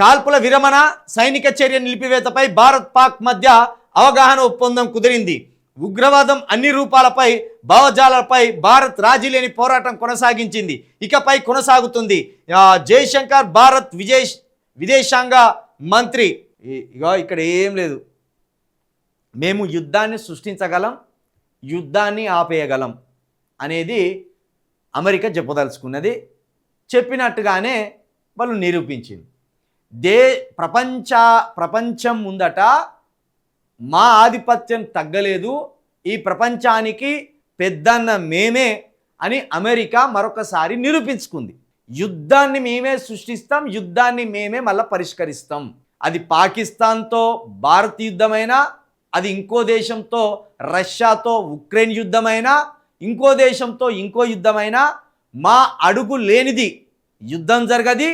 కాల్పుల విరమణ సైనిక చర్య నిలిపివేతపై భారత్ పాక్ మధ్య అవగాహన ఒప్పందం కుదిరింది. ఉగ్రవాదం అన్ని రూపాలపై భావజాలపై భారత్ రాజీ లేని పోరాటం కొనసాగించింది. ఇకపై కొనసాగుతుంది. జయశంకర్ భారత్ విదేశ్ విదేశాంగ మంత్రి. ఇగో ఇక్కడ ఏం లేదు. మేము యుద్ధాన్ని సృష్టించగలం యుద్ధాన్ని ఆపేయగలం అనేది అమెరికా చెప్పదలుచుకున్నది. చెప్పినట్టుగానే వాళ్ళు నిరూపించింది. దే ప్రపంచ ప్రపంచం ముందట మా ఆధిపత్యం తగ్గలేదు. ఈ ప్రపంచానికి పెద్దన్న మేమే అని అమెరికా మరొకసారి నిరూపించుకుంది. యుద్ధాన్ని మేమే సృష్టిస్తాం యుద్ధాన్ని మేమే మళ్ళీ పరిష్కరిస్తాం. అది పాకిస్తాన్తో భారత్ యుద్ధమైనా అది ఇంకో దేశంతో రష్యాతో ఉక్రెయిన్ యుద్ధమైనా ఇంకో దేశంతో ఇంకో యుద్ధమైనా మా అడుగు లేనిది యుద్ధం జరగది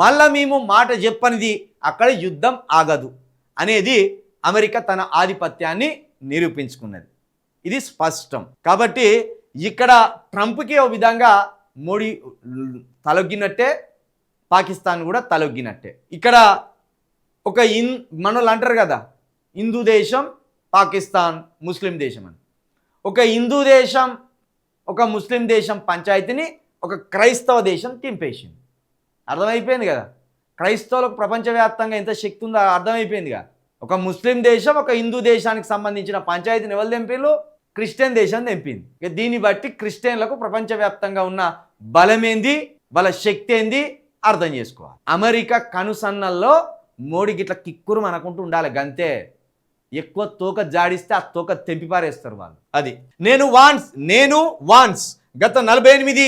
మళ్ళా మేము మాట చెప్పనిది అక్కడ యుద్ధం ఆగదు అనేది అమెరికా తన ఆధిపత్యాన్ని నిరూపించుకున్నది. ఇది స్పష్టం. కాబట్టి ఇక్కడ ట్రంప్కి ఓ విధంగా మోడీ తలొగ్గినట్టే పాకిస్తాన్ కూడా తలొగ్గినట్టే. ఇక్కడ ఒక ఇన్ మనోళ్ళు అంటారు కదా హిందూ దేశం పాకిస్తాన్ ముస్లిం దేశం అని. ఒక హిందూ దేశం ఒక ముస్లిం దేశం పంచాయతీని ఒక క్రైస్తవ దేశం తింపేసింది అర్థమైపోయింది కదా. క్రైస్తవులకు ప్రపంచవ్యాప్తంగా ఎంత శక్తి ఉందో అర్థమైపోయింది కదా ఒక ముస్లిం దేశం ఒక హిందూ దేశానికి సంబంధించిన పంచాయతీని ఎవరు తెంపిళ్ళు? క్రిస్టియన్ దేశం తెంపింది. ఇక దీన్ని బట్టి క్రిస్టియన్లకు ప్రపంచవ్యాప్తంగా ఉన్న బలమేంది బల శక్తి ఏంది? అర్థం చేసుకోవాలి. అమెరికా కనుసన్నల్లో మోడీ గిట్ల కిక్కురు అనుకుంటూ ఉండాలి గంతే. ఎక్కువ తోక జాడిస్తే ఆ తోక తెంపిపారేస్తారు వాళ్ళు. అది. నేను వాన్స్ నేను వాన్స్. గత నలభై ఎనిమిది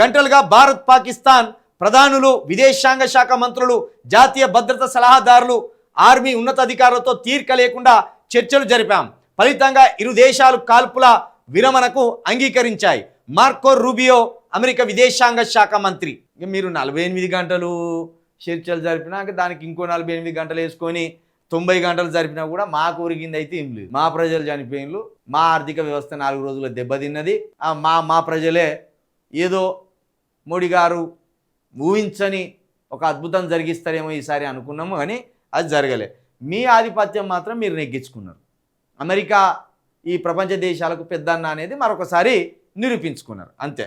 గంటలుగా భారత్ పాకిస్తాన్ ప్రధానులు విదేశాంగ శాఖ మంత్రులు జాతీయ భద్రత సలహాదారులు ఆర్మీ ఉన్నతాధికారులతో తీరిక లేకుండా చర్చలు జరిపాం. ఫలితంగా ఇరు దేశాలు కాల్పుల విరమణకు అంగీకరించాయి. మార్కో రూబియో అమెరికా విదేశాంగ శాఖ మంత్రి. మీరు నలభై ఎనిమిది గంటలు చర్చలు జరిపినాక దానికి ఇంకో నలభై ఎనిమిది గంటలు వేసుకొని తొంభై గంటలు జరిపినా కూడా మాకు ఒరిగింది అయితే ఏం లేదు. మా ప్రజలు చనిపోయినలు. మా ఆర్థిక వ్యవస్థ నాలుగు రోజులు దెబ్బతిన్నది. మా మా ప్రజలే ఏదో మోడీ గారు ఊహించని ఒక అద్భుతం జరిగిస్తారేమో ఈసారి అనుకున్నాము కానీ అది జరగలే. మీ ఆధిపత్యం మాత్రం మీరు నెగ్గించుకున్నారు. అమెరికా ఈ ప్రపంచ దేశాలకు పెద్దన్న అనేది మరొకసారి నిరూపించుకున్నారు. అంతే.